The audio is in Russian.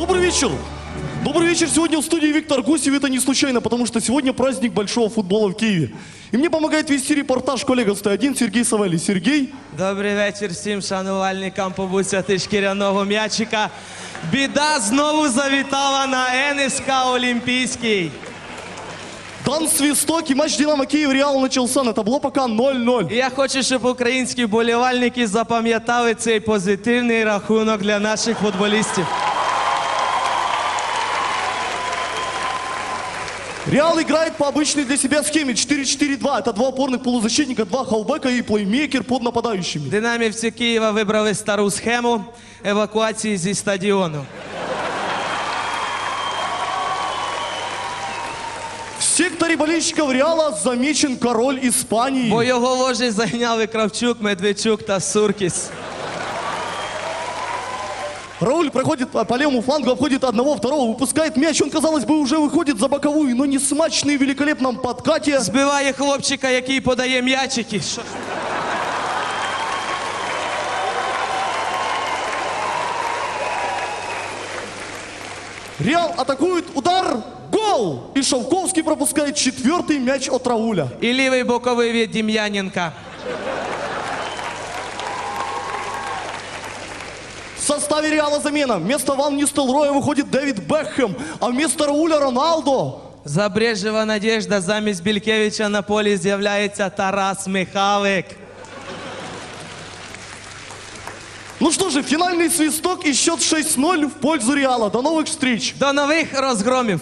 Добрый вечер! Добрый вечер! Сегодня в студии Виктор Гусев. Это не случайно, потому что сегодня праздник большого футбола в Киеве. И мне помогает вести репортаж коллега 101 Сергей Савелий. Сергей, Добрий вечір всім шанувальникам побуцяти шкіряного м'ячика. Біда знову завітала на НСК Олімпійський. дан свисток и матч Динамо Киев Реал начался. На табло пока 0-0. І я хочу, щоб українські болівальники запам'ятали цей позитивний рахунок для наших футболістів. Реал играет по обычной для себя схеме 4-4-2. Это два опорных полузащитника, два халбека и плеймейкер под нападающими. Динамівці Києва вибрали стару схему евакуації зі стадіону. В секторе болельщиков Реала замечен король Испании. Бо його ложі зайняли Кравчук, Медведчук та Суркіс. Рауль проходит по по левому флангу, обходит одного, второго, выпускает мяч. Он, казалось бы, уже выходит за боковую, но не смачный в великолепном подкате. Збиває хлопчика, який подає м'ячики. Що ж? Реал атакует, удар, гол! И Шовковский пропускает четвертый мяч от Рауля. І лівий боковий від Дім'яненка. В составе Реала замена. Вместо Ван Нистелроя выходит Дэвид Бекхэм, а вместо Рауля Роналдо. Забрежева надежда замість Бількевича на полі з'являється Тарас Михалик. Ну что же, финальный свисток и счет 6-0 в пользу Реала. До новых встреч! До нових розгромів.